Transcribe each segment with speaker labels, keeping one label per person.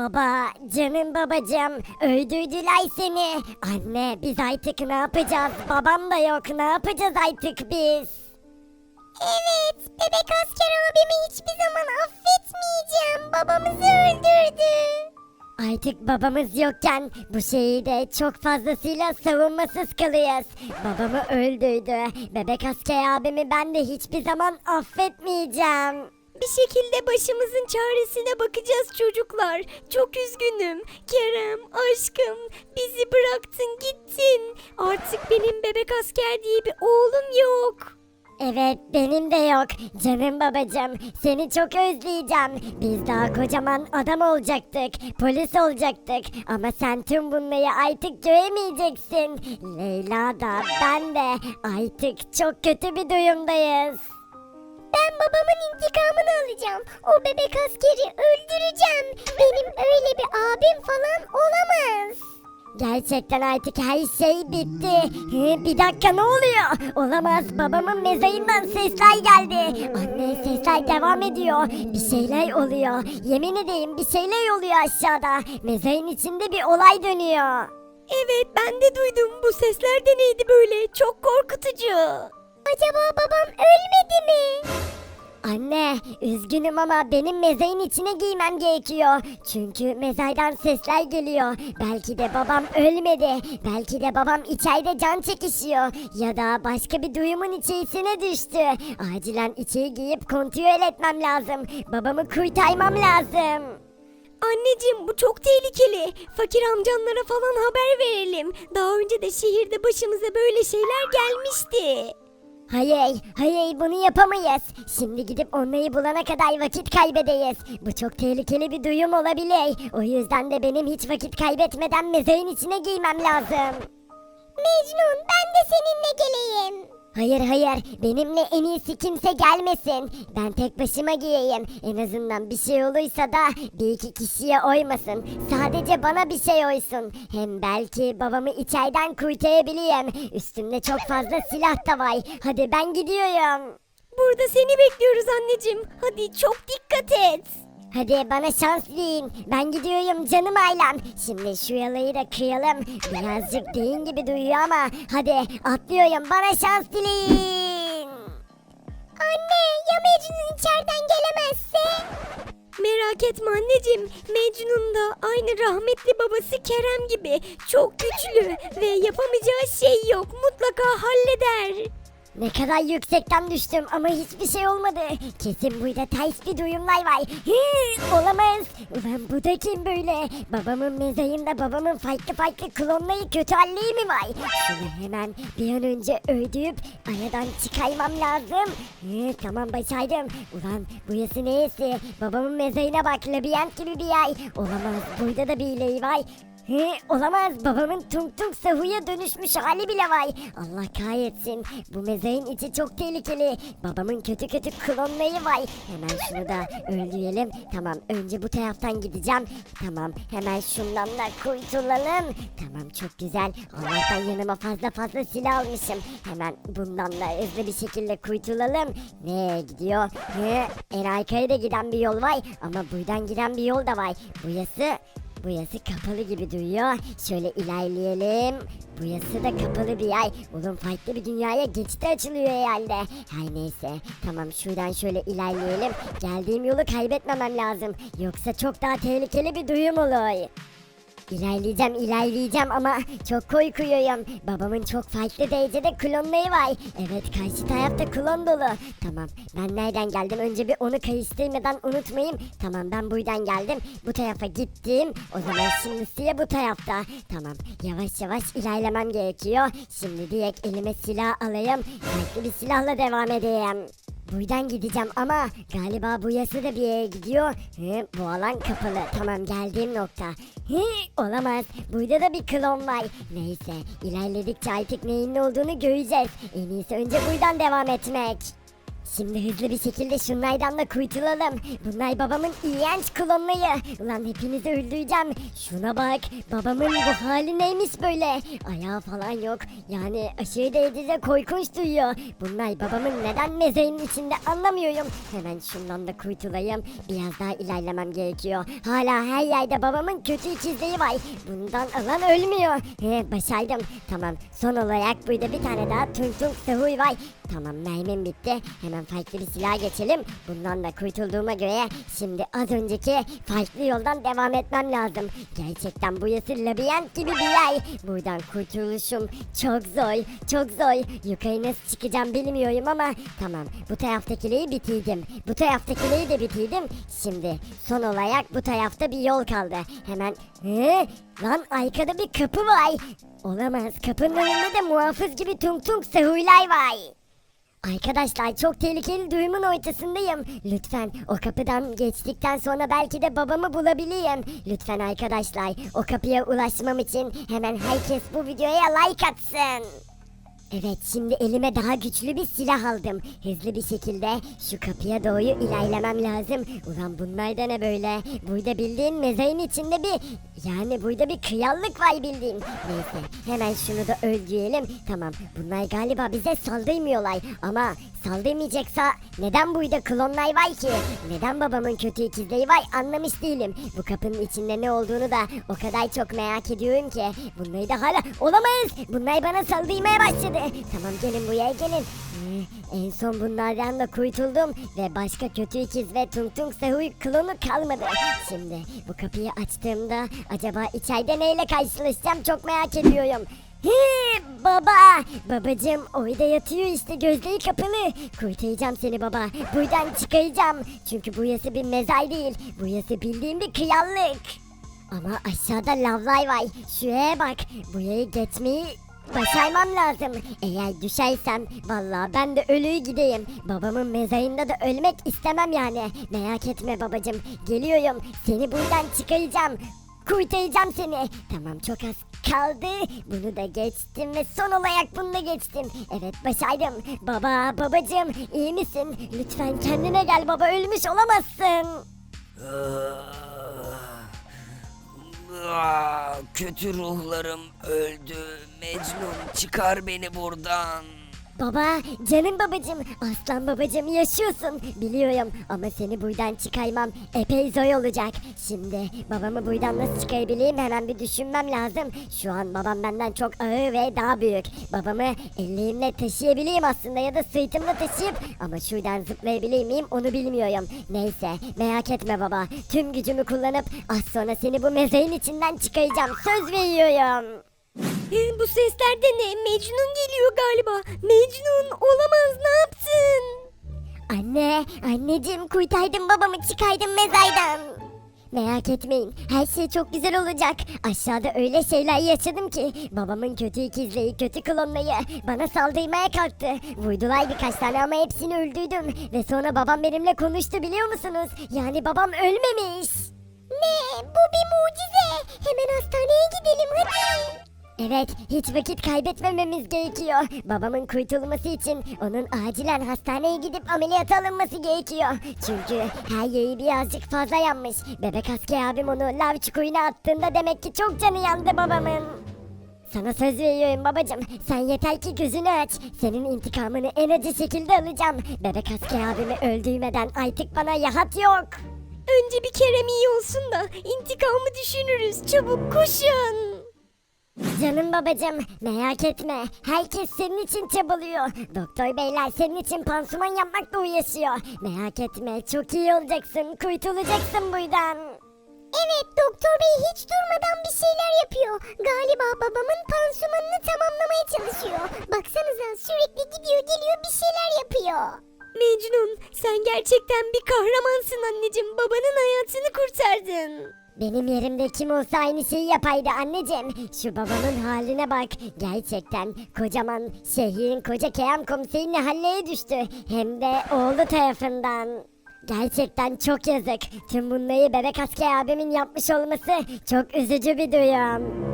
Speaker 1: Baba, canım babacığım, öldürdüler seni. Anne, biz artık ne yapacağız? Babam da yok, ne yapacağız artık biz? Evet, bebek asker abimi hiçbir zaman affetmeyeceğim. Babamızı öldürdü. Artık babamız yokken bu şehirde çok fazlasıyla savunmasız kalıyoruz. Babamı öldürdü. Bebek asker abimi ben de hiçbir zaman affetmeyeceğim.
Speaker 2: Bir şekilde başımızın çaresine bakacağız çocuklar. Çok üzgünüm. Kerem, aşkım, bizi bıraktın gittin. Artık benim bebek asker diye bir oğlum yok.
Speaker 1: Evet benim de yok. Canım babacığım seni çok özleyeceğim. Biz daha kocaman adam olacaktık. Polis olacaktık. Ama sen tüm bunları artık göremeyeceksin. Leyla da ben de artık çok kötü bir durumdayız. Ben babamın intikamını alacağım. O bebek askeri öldüreceğim. Benim öyle bir abim falan olamaz. Gerçekten artık her şey bitti. Hı, Bir dakika ne oluyor? Olamaz babamın mezarından sesler geldi. Anne sesler devam ediyor. Bir şeyler oluyor. Yemin edeyim bir şeyler oluyor aşağıda. Mezarın içinde bir olay dönüyor.
Speaker 2: Evet ben de duydum. Bu sesler de neydi böyle? Çok korkutucu.
Speaker 1: Acaba babam ölmedi mi? Anne, üzgünüm ama benim mezarın içine giymem gerekiyor. Çünkü mezardan sesler geliyor. Belki de babam ölmedi. Belki de babam içeride can çekişiyor. Ya da başka bir duyumun içerisine düştü. Acilen içeri giyip kontrol etmem lazım. Babamı kurtarmam lazım.
Speaker 2: Anneciğim bu çok tehlikeli. Fakir amcanlara falan haber verelim. Daha önce de şehirde başımıza böyle şeyler gelmişti.
Speaker 1: Hayır, hayır bunu yapamayız. Şimdi gidip onları bulana kadar vakit kaybedeyiz. Bu çok tehlikeli bir duyum olabilir. O yüzden de benim hiç vakit kaybetmeden mezarın içine giymem lazım. Mecnun ben de seninle geleyim. Hayır hayır benimle en iyisi kimse gelmesin. Ben tek başıma giyeyim. En azından bir şey olursa da bir iki kişiye oymasın. Sadece bana bir şey oysun. Hem belki babamı içeriden kurtarabilirim. Üstümde çok fazla silah da var. Hadi ben gidiyorum.
Speaker 2: Burada seni bekliyoruz anneciğim. Hadi çok dikkat et.
Speaker 1: Hadi bana şans deyin. Ben gidiyorum canım ailem. Şimdi şu yalayı da kıyalım. Birazcık deyin gibi duyuyor ama hadi atlıyorum bana şans dileyin. Anne ya Mecnun içeriden gelemezse?
Speaker 2: Merak etme anneciğim. Mecnun da aynı rahmetli babası Kerem gibi çok güçlü ve yapamayacağı şey yok. Mutlaka halleder.
Speaker 1: Ne kadar yüksekten düştüm ama hiçbir şey olmadı. Kesin burada ters bir duyumlar var. Hı, olamaz. Ulan bu da kim böyle? Babamın mezarında babamın farklı farklı klonlayı kötü halleri mi var? Şunu hemen bir an önce öldürüp aradan çıkarmam lazım. Hı, tamam başardım. Ulan burası neresi? Babamın mezarına bak labirent gibi bir yer. Olamaz burada da bir ileri var. He, olamaz babamın tung tung sahuya dönüşmüş hali bile var. Allah kahretsin. Bu mezarın içi çok tehlikeli. Babamın kötü kötü klonları var. Hemen şunu da öldürelim. Tamam önce bu taraftan gideceğim. Tamam hemen şundan da kurtulalım. Tamam çok güzel. Allah'tan yanıma fazla fazla silah almışım. Hemen bundan da hızlı bir şekilde kurtulalım. Nereye gidiyor? He, en arkaya da giden bir yol var. Ama buradan giden bir yol da var. Burası Burası kapalı gibi duruyor. Şöyle ilerleyelim. Burası da kapalı bir yer. Oğlum farklı bir dünyaya geçti açılıyor herhalde. Her neyse. Tamam şuradan şöyle ilerleyelim. Geldiğim yolu kaybetmemem lazım. Yoksa çok daha tehlikeli bir duyum olur. İlerleyeceğim ilerleyeceğim ama çok korkuyorum. Babamın çok farklı derecede klonları var. Evet karşı tarafta klon dolu. Tamam ben nereden geldim önce bir onu karıştırmadan unutmayayım. Tamam ben buradan geldim. Bu tarafa gittim. O zaman şimdi sıra bu tarafta. Tamam yavaş yavaş ilerlemem gerekiyor. Şimdi direkt elime silah alayım. Farklı bir silahla devam edeyim. Buradan gideceğim ama galiba bu yası da bir yere gidiyor. Hı, bu alan kapalı. Tamam geldiğim nokta. Hı, olamaz. Burada da bir klon var. Neyse ilerledikçe artık neyin ne olduğunu göreceğiz. En iyisi önce buradan devam etmek. Şimdi hızlı bir şekilde şunlardan da kurtulalım. Bunlar babamın iğrenç klonları. Ulan hepinizi öldüreceğim. Şuna bak. Babamın bu hali neymiş böyle? Ayağı falan yok. Yani aşırı derecede korkunç duyuyor. Bunlar babamın neden mezarının içinde anlamıyorum. Hemen şundan da kurtulayım. Biraz daha ilerlemem gerekiyor. Hala her yerde babamın kötü ikizleri var. Bundan alan ölmüyor. He, başardım. Tamam. Son olarak burada bir tane daha tung sahur var. Tamam mermim bitti. Hemen farklı bir silah geçelim. Bundan da kurtulduğuma göre şimdi az önceki farklı yoldan devam etmem lazım. Gerçekten burası labirent gibi bir yer. Buradan kurtuluşum çok zor. Çok zor. Yukarı nasıl çıkacağım bilmiyorum ama tamam. Bu taraftakileri bitirdim. Bu taraftakileri de bitirdim. Şimdi son olarak bu tarafta bir yol kaldı. Hemen Hı? Lan arkada bir kapı var. Olamaz. Kapının önünde de muhafız gibi tung tung sahurlar var. Arkadaşlar çok tehlikeli duyumun ortasındayım. Lütfen o kapıdan geçtikten sonra belki de babamı bulabilirim. Lütfen arkadaşlar o kapıya ulaşmam için hemen herkes bu videoya like atsın. Evet şimdi elime daha güçlü bir silah aldım. Hızlı bir şekilde şu kapıya doğru ilerlemem lazım. Ulan bunlar da ne böyle? Burada bildiğin mezarın içinde bir... Yani burada bir kıyallık var bildiğin. Neyse hemen şunu da öldürelim. Tamam bunlar galiba bize saldırmıyorlar. Ama saldırmayacaksa neden burada klonlar var ki? Neden babamın kötü ikizleri var anlamış değilim. Bu kapının içinde ne olduğunu da o kadar çok merak ediyorum ki. Bunları da hala olamaz. Bunlar bana saldırmaya başladı. Tamam gelin buraya gelin. Ee, en son bunlardan da kurtuldum ve başka kötü ikiz ve tung tung sahur klonu kalmadı. Şimdi bu kapıyı açtığımda acaba içeride neyle karşılaşacağım çok merak ediyorum. Hi, baba, babacım orada yatıyor işte gözleri kapalı. Kurtaracağım seni baba. Buradan çıkaracağım. Çünkü burası bir mezar değil. Burası bildiğim bir kıyallık. Ama aşağıda lavlar var. Şuraya bak. Burayı geçmeyi başarmam lazım. Eğer düşersem vallahi ben de ölüyü gideyim. Babamın mezarında da ölmek istemem yani. Merak etme babacım. Geliyorum. Seni buradan çıkaracağım. Kurtaracağım seni. Tamam çok az kaldı. Bunu da geçtim ve son olarak bunu da geçtim. Evet başardım. Baba babacım iyi misin? Lütfen kendine gel baba ölmüş olamazsın.
Speaker 3: Ah, Kötü ruhlarım öldü. Mecnun çıkar beni buradan.
Speaker 1: Baba, canım babacım, aslan babacım yaşıyorsun biliyorum ama seni buradan çıkarmam epey zor olacak. Şimdi babamı buradan nasıl çıkarabileyim hemen bir düşünmem lazım. Şu an babam benden çok ağır ve daha büyük. Babamı ellerimle taşıyabileyim aslında ya da sırtımla taşıyıp ama şuradan zıplayabilir miyim onu bilmiyorum. Neyse merak etme baba tüm gücümü kullanıp az sonra seni bu mezarın içinden çıkaracağım söz veriyorum.
Speaker 2: Bu sesler de ne? Mecnun geliyor galiba. Mecnun olamaz ne yaptın?
Speaker 1: Anne, anneciğim kurtardım babamı çıkardım mezardan. Merak etmeyin her şey çok güzel olacak. Aşağıda öyle şeyler yaşadım ki babamın kötü ikizleri, kötü klonları bana saldırmaya kalktı. Vurdular birkaç tane ama hepsini öldürdüm. Ve sonra babam benimle konuştu biliyor musunuz? Yani babam ölmemiş. Ne? Bu bir mucize. Hemen hastaneye gidelim hadi. Evet, hiç vakit kaybetmememiz gerekiyor. Babamın kurtulması için onun acilen hastaneye gidip ameliyata alınması gerekiyor. Çünkü her yeri birazcık fazla yanmış. Bebek asker abim onu lav çukuruna attığında demek ki çok canı yandı babamın. Sana söz veriyorum babacım. Sen yeter ki gözünü aç. Senin intikamını en acı şekilde alacağım. Bebek asker abimi öldürmeden artık bana yahat yok.
Speaker 2: Önce bir Kerem iyi olsun da intikamı düşünürüz. Çabuk koşun.
Speaker 1: Canım babacım merak etme. Herkes senin için çabalıyor. Doktor beyler senin için pansuman yapmakla uğraşıyor. Merak etme çok iyi olacaksın. Kurtulacaksın buradan. Evet doktor bey hiç durmadan bir şeyler yapıyor. Galiba babamın pansumanını tamamlamaya çalışıyor. Baksanıza sürekli gidiyor geliyor bir şeyler yapıyor.
Speaker 2: Mecnun sen gerçekten bir kahramansın anneciğim. Babanın hayatını kurtardın.
Speaker 1: Benim yerimde kim olsa aynı şeyi yapaydı anneciğim. Şu babamın haline bak. Gerçekten kocaman şehrin koca Kerem komiserinin halleye düştü. Hem de oğlu tarafından. Gerçekten çok yazık. Tüm bunları bebek asker abimin yapmış olması çok üzücü bir duyum.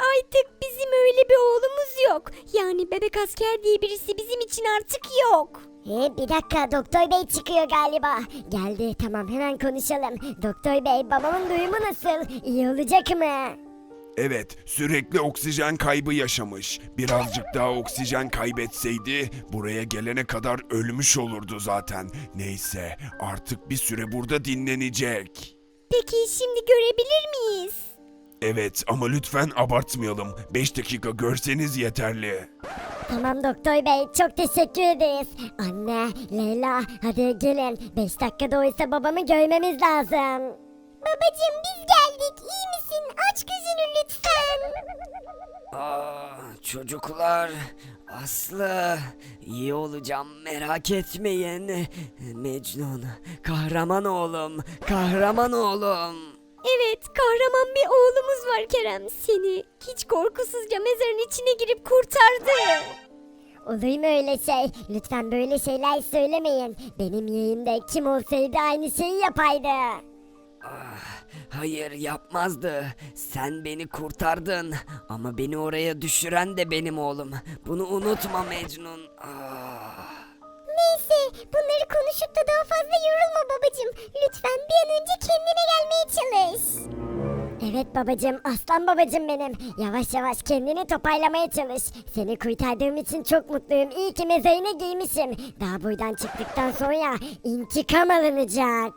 Speaker 2: Artık bizim öyle bir oğlumuz yok. Yani bebek asker diye birisi bizim için artık yok.
Speaker 1: He, bir dakika doktor bey çıkıyor galiba. Geldi tamam hemen konuşalım. Doktor bey babamın duyumu nasıl? İyi olacak mı?
Speaker 4: Evet, sürekli oksijen kaybı yaşamış. Birazcık daha oksijen kaybetseydi buraya gelene kadar ölmüş olurdu zaten. Neyse, artık bir süre burada dinlenecek.
Speaker 2: Peki şimdi görebilir miyiz?
Speaker 4: Evet ama lütfen abartmayalım. 5 dakika görseniz yeterli.
Speaker 1: Tamam doktor bey çok teşekkür ederiz. Anne, Leyla hadi gelin. 5 dakikada oysa babamı görmemiz lazım. Babacım biz geldik. İyi misin? Aç gözünü lütfen.
Speaker 3: Aa, çocuklar, Aslı, iyi olacağım merak etmeyin. Mecnun, kahraman oğlum, kahraman oğlum.
Speaker 2: Evet, kahraman bir oğlumuz var Kerem. Seni hiç korkusuzca mezarın içine girip kurtardı.
Speaker 1: Olur mu öyle şey? Lütfen böyle şeyler söylemeyin. Benim yeğimde kim olsaydı aynı şeyi yapaydı.
Speaker 3: Ah, hayır yapmazdı. Sen beni kurtardın. Ama beni oraya düşüren de benim oğlum. Bunu unutma Mecnun. Ah.
Speaker 1: Neyse bunları konuşup da daha fazla yorulma babacım. Lütfen bir an önce kendine gelmeye çalış. Evet babacım aslan babacım benim. Yavaş yavaş kendini toparlamaya çalış. Seni kurtardığım için çok mutluyum. İyi ki mezarına giymişim. Daha buradan çıktıktan sonra intikam alınacak.